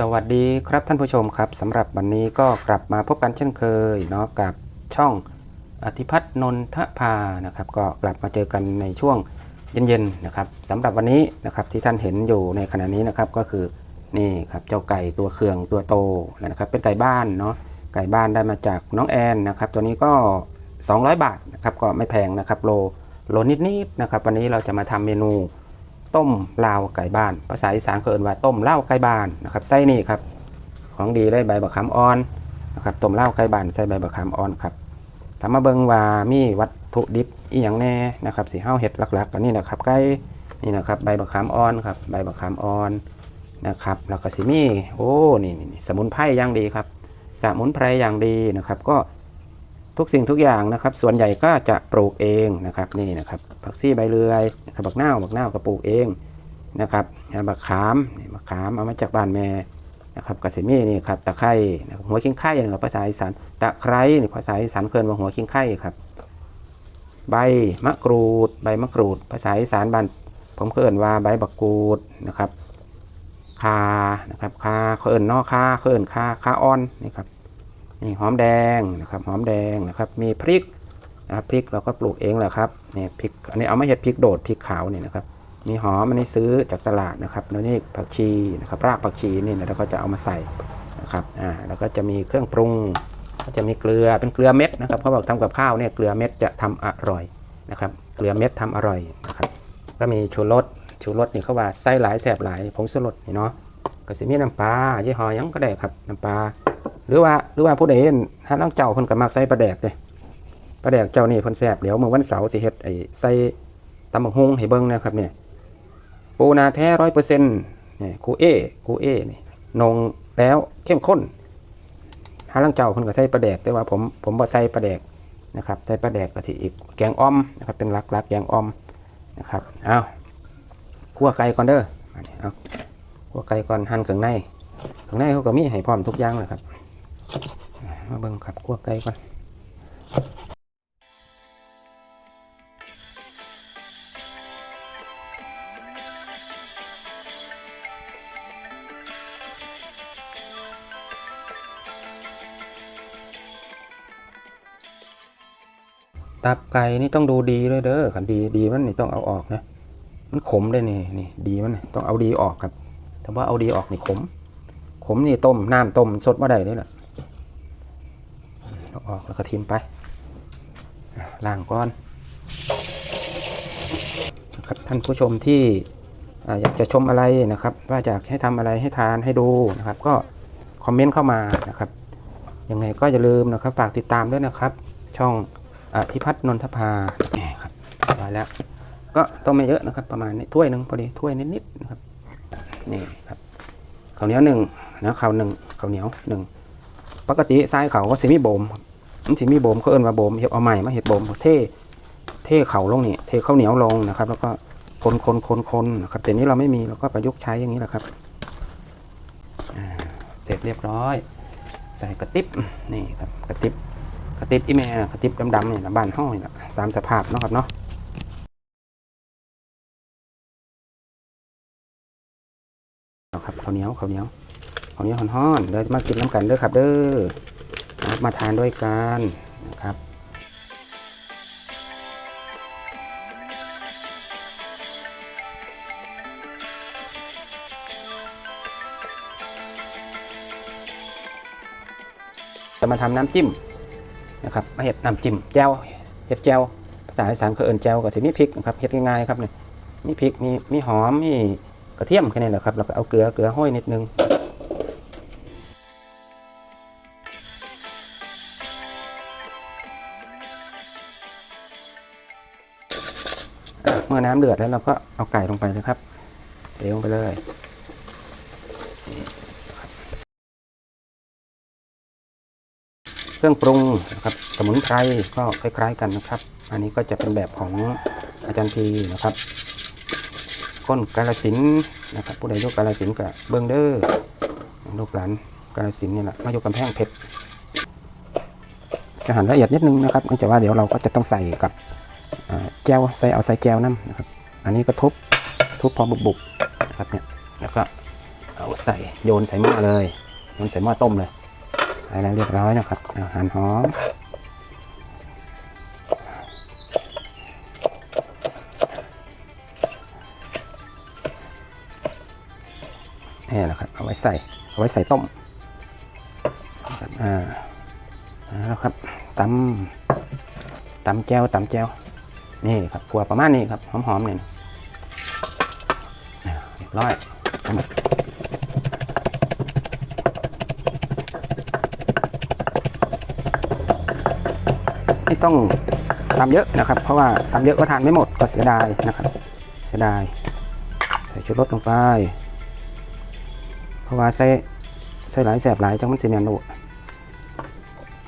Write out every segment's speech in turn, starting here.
สวัสดีครับท่านผู้ชมครับสำหรับวันนี้ก็กลับมาพบกันเช่นเคยเนาะกับช่องอธิพัฒน์นนทภานะครับก็กลับมาเจอกันในช่วงเย็นๆนะครับสำหรับวันนี้นะครับที่ท่านเห็นอยู่ในขณะนี้นะครับก็คือนี่ครับเจ้าไก่ตัวเคืองตัวโตนะครับเป็นไก่บ้านเนาะไก่บ้านได้มาจากน้องแอนนะครับตัวนี้ก็ 200 บาทนะครับก็ไม่แพงนะครับโลโลนิดๆนะครับวันนี้เราจะมาทำเมนู ต้มลาวไก่บ้าน ภาษาอีสานเขาเอิ้นว่าต้มเลาไก่บ้านนะครับไส้นี่ครับของดีเลยใบบักขามอ่อนนะครับต้มเลาไก่บ้านใส่ใบบักขามอ่อนครับถามมาเบิงว่ามีวัตถุดิบอีหยังแน่นะครับสีห้าเห็ดหลักๆกันนี่นะครับไก่นี่นะครับใบบักขามอ่อนครับใบบักขามอ่อนนะครับแล้วก็สิมีโอ้นี่นี่สมุนไพรอย่างดีครับสมุนไพรอย่างดีนะครับก็ ทุกสิ่งทุกอย่างนะครับ ส่วนใหญ่ก็จะปลูกเองนะครับนี่นะครับผักซี่ใบเลื่อยนะครับบักนาบักนาก็ปลูกเองนะครับบักขามนี่บักขามเอามาจากบ้านแม่นะครับกระเสมีนี่ครับตะไคร้หัวขิงไข่นะครับภาษาอีสานตะไคร้นี่ภาษาอีสานเคินว่าหัวขิงไข่ครับ ใบมะกรูด ใบมะกรูด ภาษาอีสานบ้านผมเคินว่าใบบักกูดนะครับคานะครับคาเขาเอินนอคาเขาเอินคาคาอ่อนนี่ครับ นี่หอมแดงนะครับหอมแดงนะครับมีพริกนะครับพริกเราก็ปลูกเองแหละครับนี่พริกอันนี้เอามาเห็ดพริกโดดพริกขาวนี่นะครับมีหอมอันนี้ซื้อจากตลาดนะครับแล้วนี่ผักชีนะครับรากผักชีนี่นะแล้วก็จะเอามาใส่นะครับอ่าแล้วก็จะมีเครื่องปรุงก็จะมีเกลือเป็นเกลือเม็ดนะครับเขาบอกทำกับข้าวเนี่ยเกลือเม็ดจะทำอร่อยนะครับเกลือเม็ดทำอร่อยนะครับก็มีชูรสชูรสนี่เขาว่าไส้หลายแสบหลายผงชูรสนี่เนาะก็สิมีน้ำปลายี่ห้อยังก็ได้ครับน้ำปลา หรือว่าหรือว่าผู้ใดเห็นถ้าน้องเจ้าเพิ่นก็มักใส่ปลาแดกเด้ปลาแดกเจ้านี่เพิ่นแซ่บเดี๋ยวเมื้อวันเสาร์สิเฮ็ดไอ้ใส่ตำบักฮุงให้เบิ่งนะครับเนี่ยปูนาแท้100%นี่ครูเอครูเอนี่นงแล้วเข้มข้นถ้าน้องเจ้าเพิ่นก็ใส่ปลาแดกแต่ว่าผมผมบ่ใส่ปลาแดกนะครับใส่ปลาแดกก็สิอีกแกงอ่อมนะครับเป็นหลักๆแกงอ่อมนะครับเอาคั่วไก่ก่อนเด้อเอาคั่วไก่ก่อนหั่นเครื่องในเครื่องในเขาก็มีให้พร้อมทุกอย่างเลยครับ มาเบิ่งขับคั่วไก่ก่อนตับไก่นี่ต้องดูดีเลยเด้อขันดีดีมันนี่ต้องเอาออกนะ มันขมได้นี่นี่ดีมันนี่ต้องเอาดีออกครับแต่ว่าเอาดีออกนี่ขม ขมนี่ต้มน้ำต้มสดมาได้เลยล่ะ เอาออกแล้วก็ทิมไปอ่างก้อนนะครับท่านผู้ชมที่ออยากจะชมอะไรนะครับ ว่าอยากให้ทำอะไรให้ทานให้ดูนะครับ ก็คอมเมนต์เข้ามานะครับยังไงก็อย่าลืมนะครับฝากติดตามด้วยนะครับ ช่องอธิพัฒน์นนทภาครับมาแล้ว ก็ต้องไม่เยอะนะครับ ประมาณนี้ถ้วยหนึ่งพอดีถ้วยนิดๆนะครับนี่ครับข้าวเหนียวหนึ่งนะข้าวหนึ่งข้าวเหนียวหนึ่งปกติทรายเขาก็สิมีโบมครับ มันสิมีโบมเขาเอิ้นว่าโบมเฮ็ดเอาใหม่มาเฮ็ดโบมเท่เท่เข่าลงนี่เทข้าวเหนียวลงนะครับ แล้วก็คนคนคนคนนะครับแต่นี้เราไม่มีเราก็ประยุกต์ใช้อย่างนี้แหละครับเสร็จเรียบร้อย ใส่กระติบนี่ครับกระติบกระติบอีแม่กระติบดำๆนี่นะบ้านห้อยนะตามสภาพเนาะครับเนาะเอาครับข้าวเหนียวข้าวเหนียวของนี้ฮ้อนๆเดี๋ยวมากินน้ำกันเด้อครับเด้อ ครับมาทานด้วยกันนะครับจะมาทำน้ำจิ้มนะครับมาเห็ดน้ำจิ้มแจ่วเห็ดแจ่วภาษาอีสานเขาเอิ้นแจ่วกับสิมีพริกนะครับเห็ดง่ายๆครับเนี่ยมีพริกมีมีหอมมีกระเทียมแค่นี้แหละครับแล้วก็เอาเกลือเกลือห้อยนิดนึง มื่อน้ำเดือดแล้วเราก็เอาไก่ลงไปเลยครับเทลงไปเลยเครื่องปรุงนะครับสมุนไพรก็คล้ายๆกันนะครับ อันนี้ก็จะเป็นแบบของอาจารย์ทีนะครับก้นกาลสินนะครับผู้ใดยกกาลสินกับเบิ้งเดอร์ลูกหลานกาลสินนี่แหละมายกกำแพงเพชรจะหั่นละเอียดนิดนึงนะครับเนื่องจากว่าเดี๋ยวเราก็จะต้องใส่กับ แจวใส่เอาใส่แจวน้ำนะครับ อันนี้ก็ทุบทุบพอบุบๆนะครับเนี่ยแล้วก็เอาใส่โยนใส่หม้อเลยโยนใส่หม้อต้มเลยอะไรแล้วเรียบร้อยนะครับอาหารหอมนี่แหละครับเอาไว้ใส่เอาไว้ใส่ต้มอ่าเอาแล้วครับตำตำแก้วตำแก้ว นี่ครับครัวประมาณนี้ครับหอมๆเนี่ยเรียบร้อยไม่ต้องทำเยอะนะครับ เพราะว่าทำเยอะก็ทานไม่หมดก็เสียดายนะครับ เสียดาย ใส่ชุดรสลงไป เพราะว่าใส่ใส่หลายแสบหลายจังมันสีเมียนโดด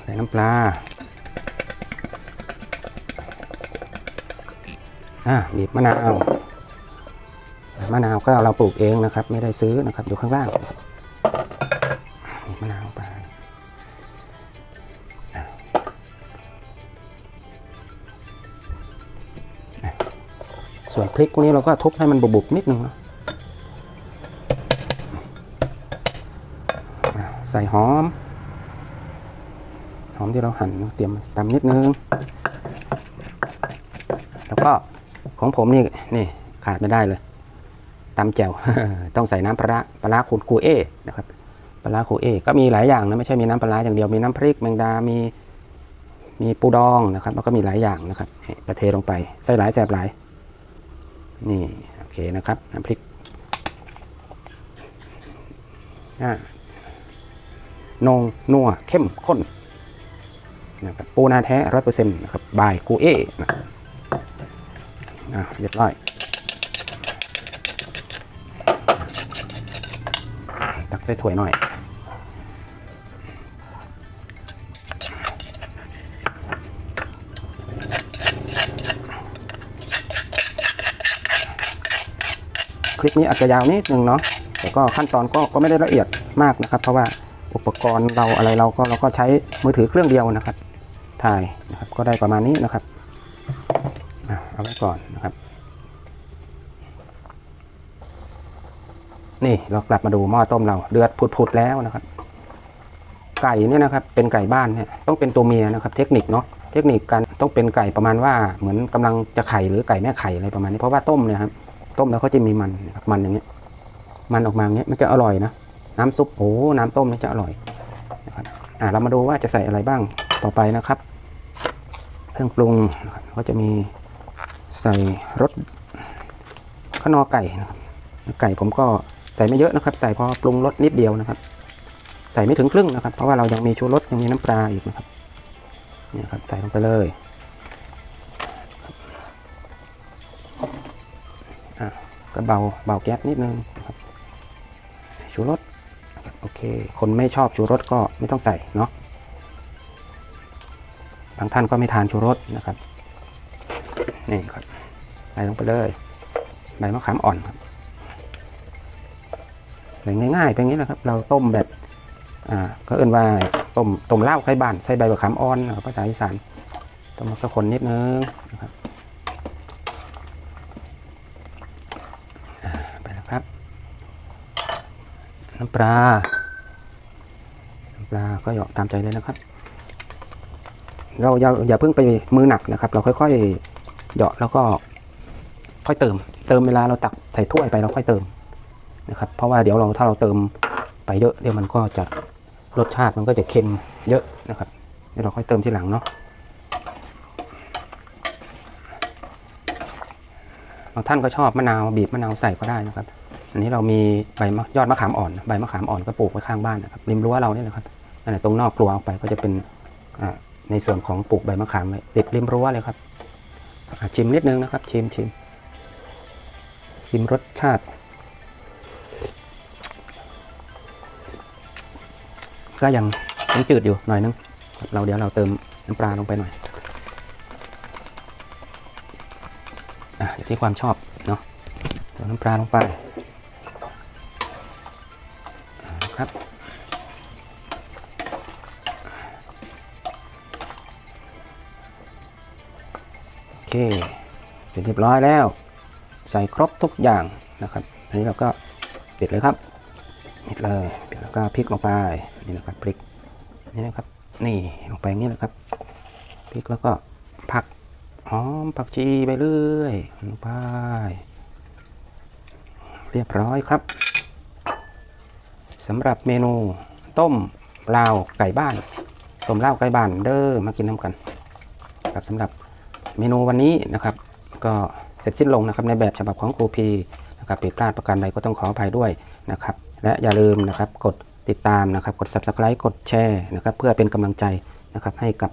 ใส่น้ำปลา อะบีบมะนาวมะนาวก็เราปลูกเองนะครับ ไม่ได้ซื้อนะครับอยู่ข้างล่างบีบมะนาวไปส่วนพริกพวกนี้เราก็ทุบให้มันบุบๆนิดนึงนะอะใส่หอม หอมที่เราหั่นเตรียมตำนิดนึง แล้วก็ ของผมนี่นี่ขาดไม่ได้เลยตำแจ่วต้องใส่น้ำปลาปลาร้าคูคูเอนะครับปลาคูเอก็มีหลายอย่างนะไม่ใช่มีน้ำปลาร้าอย่างเดียวมีน้ำพริกแมงดา มีมีปูดองนะครับแล้วก็มีหลายอย่างนะครับนี่ประเทลงไปใส่หลายแสบหลายนี่โอเคนะครับน้ำพริกนงนัวเข้มข้นนะครับปูนาแท้ร้อยเปอร์เซ็นต์นะครับบายกูเอนะ อะเรียบร้อยตักใส่ถ้วยหน่อยคลิปนี้อาจจะยาวนิดนึงเนาะ แต่ก็ขั้นตอนก็ก็ไม่ได้ละเอียดมากนะครับ เพราะว่าอุปกรณ์เราอะไรเราก็เราก็ใช้มือถือเครื่องเดียวนะครับ ถ่ายนะครับก็ได้ประมาณนี้นะครับ ก่อนนะครับ นี่เรากลับมาดูหม้อต้มเราเดือดผุดๆแล้วนะครับ ไก่เนี่ยนะครับ เป็นไก่บ้านเนี่ยต้องเป็นตัวเมียนะครับ เทคนิคเนาะเทคนิคการต้องเป็นไก่ประมาณว่าเหมือนกำลังจะไข่หรือไก่แม่ไข่อะไรประมาณนี้เพราะว่าต้มเนี่ยครับต้มแล้วเขาจะมีมันมันอย่างเงี้ย มันออกมาอย่างเงี้ยมันจะอร่อยนะน้ำซุปโอ้น้ำต้มนี่จะอร่อยนะครับอ่าเรามาดูว่าจะใส่อะไรบ้างต่อไปนะครับ เครื่องปรุงก็จะมี ใส่รสข้าวนอไก่นะครับไก่ผมก็ใส่ไม่เยอะนะครับ ใส่พอปรุงรสนิดเดียวนะครับ ใส่ไม่ถึงครึ่งนะครับ เพราะว่าเรายังมีชูรสยังมีน้ำปลาอีกนะครับนี่ครับใส่ลงไปเลยก็เบาเบาแก๊สนิดนึงนะครับชูรสโอเค คนไม่ชอบชูรสก็ไม่ต้องใส่เนาะบางท่านก็ไม่ทานชูรสนะครับ นี่ครับใส่ลงไปเลยใบมะขามอ่อนครับใส่ง่ายๆเป็นอย่างนี้นะครับ เราต้มแบบอ่าก็เอิ้นว่าต้มต้มเหล้าไข่บานใส่ใบมะขามอ่อนภาษาอีสานต้มแล้วก็คนนิดนึงนะครับไปแล้วครับ น้ำปลาน้ำปลาก็หยอกตามใจเลยนะครับ เราอย่าอย่าเพิ่งไปมือหนักนะครับ เราค่อยๆ เหยาะแล้วก็ค่อยเติม เติมเวลาเราตักใส่ถ้วยไปเราค่อยเติมนะครับ เพราะว่าเดี๋ยวเราถ้าเราเติมไปเยอะเดี๋ยวมันก็จะรสชาติมันก็จะเค็มเยอะนะครับ เดี๋ยวเราค่อยเติมทีหลังเนาะบางท่านก็ชอบมะนาวบีบมะนาวใส่ก็ได้นะครับ อันนี้เรามีใบมะยอดมะขามอ่อนใบมะขามอ่อนก็ปลูกไว้ข้างบ้านนะครับริมรั้วเราเนี่ยนะครับนั่นแหละตรงนอกครัวออกไปก็จะเป็นในส่วนของปลูกใบมะขามไว้ติดริมรั้วเลยครับ ชิมนิดนึงนะครับ ชิมชิมชิมรสชาติ ก็ยังยังจืดอยู่หน่อยนึง เราเดี๋ยวเราเติมน้ำปลาลงไปหน่อยอะอยู่ที่ความชอบเนาะเติมน้ำปลาลงไป เคเป็นเรียบร้อยแล้ว ใส่ครบทุกอย่างนะครับอันนี้เราก็ปิดเลยครับนิดเลยแล้วก็พริกลงไปนี่นะครับพริกนี่นะครับนี่ลงไปอย่างนี้นะครับพริกแล้วก็ผักหอมผักชีไปเรื่อยลงไปเรียบร้อยครับสำหรับเมนูต้มลาไก่บ้านต้มเลาไก่บ้านเด้อมากินน้ำกันครับสำหรับ เมนูวันนี้นะครับ ก็เสร็จสิ้นลงนะครับในแบบฉบับของครูพีนะครับผิดพลาดประการใดก็ต้องขออภัยด้วยนะครับ และอย่าลืมนะครับกดติดตามนะครับ กด subscribe กดแชร์นะครับ เพื่อเป็นกำลังใจนะครับให้กับ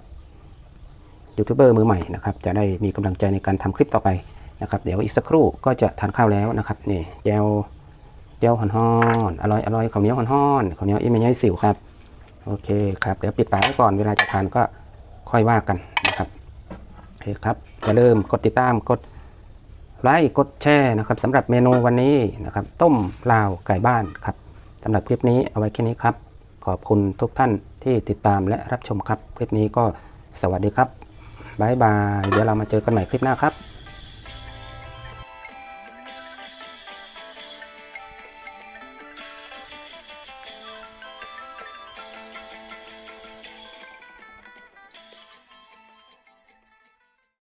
ยูทูบเบอร์มือใหม่นะครับจะได้มีกำลังใจในการทำคลิปต่อไปนะครับ เดี๋ยวอีกสักครู่ก็จะทานข้าวแล้วนะครับนี่แจวแจวหอนๆอนอร่อยอร่อยข้าวเหนียวหอนๆข้าวเหนียวอีเมย์สิวครับโอเคครับเดี๋ยวปิดฝากไว้ก่อนเวลาจะทานก็ค่อยว่ากันนะครับ ครับอย่าลืมกดติดตามกดไลค์กดแชร์นะครับสำหรับเมนูวันนี้นะครับ ต้มลาวไก่บ้านครับสำหรับคลิปนี้เอาไว้แค่นี้ครับ ขอบคุณทุกท่านที่ติดตามและรับชมครับ คลิปนี้ก็สวัสดีครับบายบาย เดี๋ยวเรามาเจอกันใหม่คลิปหน้าครับ